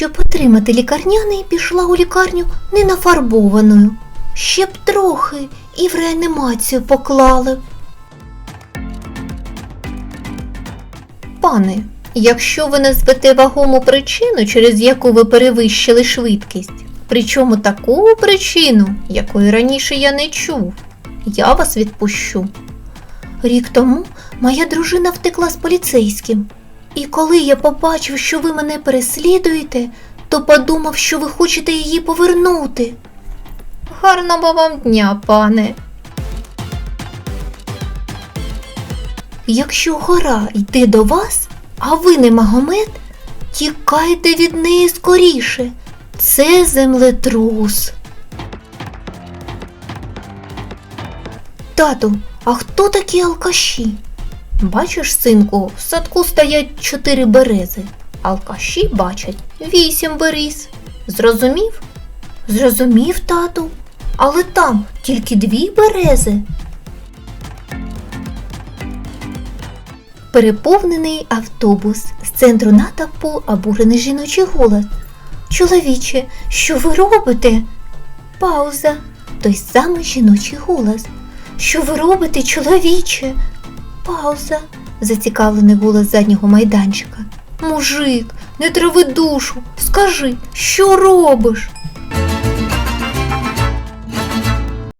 Щоб отримати лікарняний, пішла у лікарню ненафарбованою. Ще б трохи і в реанімацію поклали. Пане, якщо ви назвете вагому причину, через яку ви перевищили швидкість, причому таку причину, якої раніше я не чув, я вас відпущу. Рік тому моя дружина втекла з поліцейським. І коли я побачив, що ви мене переслідуєте, то подумав, що ви хочете її повернути. Гарного вам дня, пане. Якщо гора йде до вас, а ви не Магомед, тікайте від неї скоріше. Це землетрус. Тату, а хто такі алкаші? Бачиш, синку, в садку стоять чотири берези. Алкаші бачать вісім беріз. Зрозумів? Зрозумів, тату. Але там тільки дві берези. Переповнений автобус з центру натовпу обурений жіночий голос. Чоловіче, що ви робите? Пауза. Той самий жіночий голос. Що ви робите, чоловіче? Пауза. Зацікавлений голос заднього майданчика. Мужик, не трави душу. Скажи, що робиш?